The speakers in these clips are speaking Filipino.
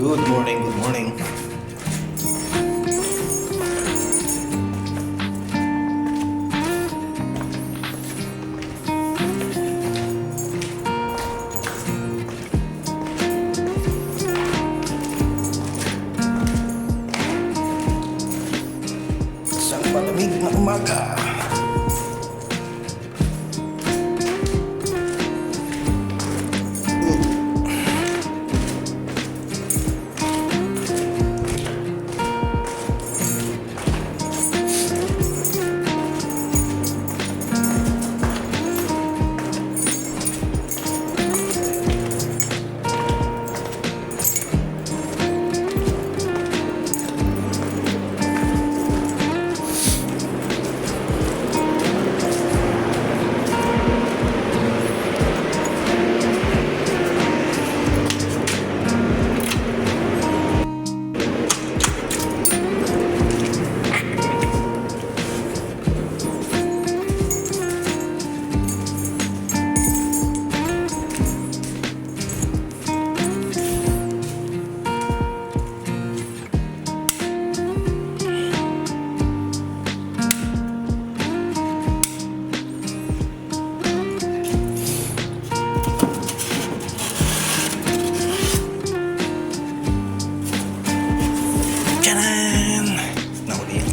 Good morning, good morning. Sang malamig na umaga.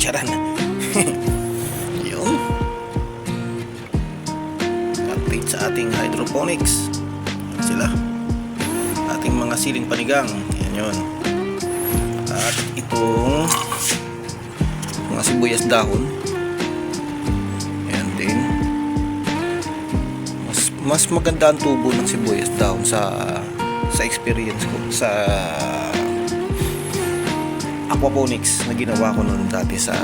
Charan. Yun. Update sa ating hydroponics. Yan sila. Ating mga siling panigang. Yan yun. At itong mga sibuyas dahon. Yan din. Mas, mas maganda ang tubo ng sibuyas dahon sa sa experience ko sa aquaponics na ginawa ko noon dati sa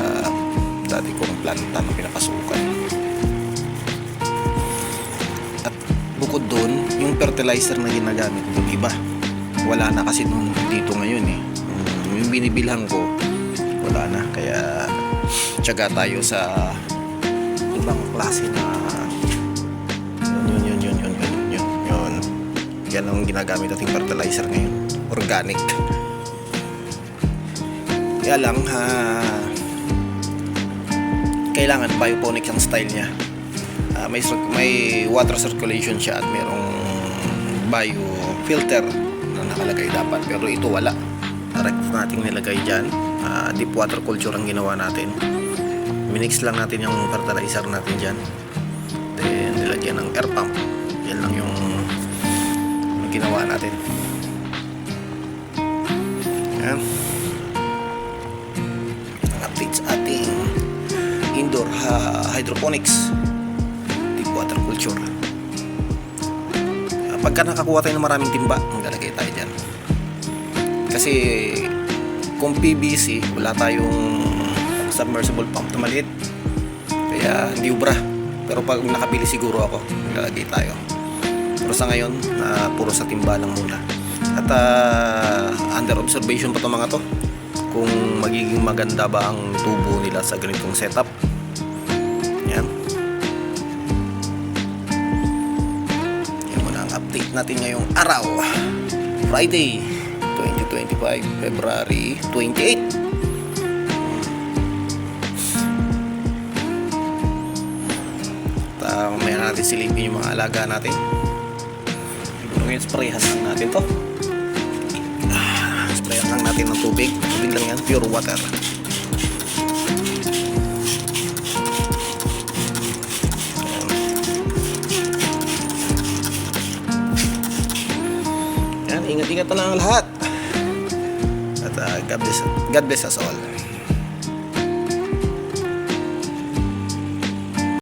dati kong planta na pinakasukan. At bukod doon, yung fertilizer na ginagamit yung iba. Wala na kasi nung dito ngayon eh. Yung binibilhan ko, wala na. Kaya tsaga tayo sa ibang klase na yun, yun, yun, yun, yun, yun, yun. Yan ang ginagamit nating fertilizer ngayon. Organic kaya lang ha kailangan bioponics ang style niya. Ah, may may water circulation siya at merong biofilter na nakalagay dapat. Pero ito wala. Direct nating nilagay dyan. Ah, deep water culture ang ginawa natin. Minix lang natin yung fertilizer natin dyan. Then nilagyan ng air pump. Yan lang yung ginawa natin. Yan indoor ha- hydroponics. Deep water culture Ah, pagka nakakuha tayo ng maraming timba maglalagay tayo dyan. Kasi kung PVC wala tayong submersible pump na maliit. Kaya hindi ubra. Pero pag nakabili siguro ako maglalagay tayo. Pero sa ngayon na puro sa timba lang muna. At ah, under observation pa to mga to. Kung magiging maganda ba ang tubo nila sa ganitong setup natin ngayong araw Friday 2025 February 28 At uh, mamaya natin silipin yung mga alaga natin. Siguro ngayon sprayhan lang natin to. Ah, Sprayan lang natin ng tubig. Tubig lang yan, pure water. Ingat-ingat na lang ang lahat. At uh, God, bless, God bless us all.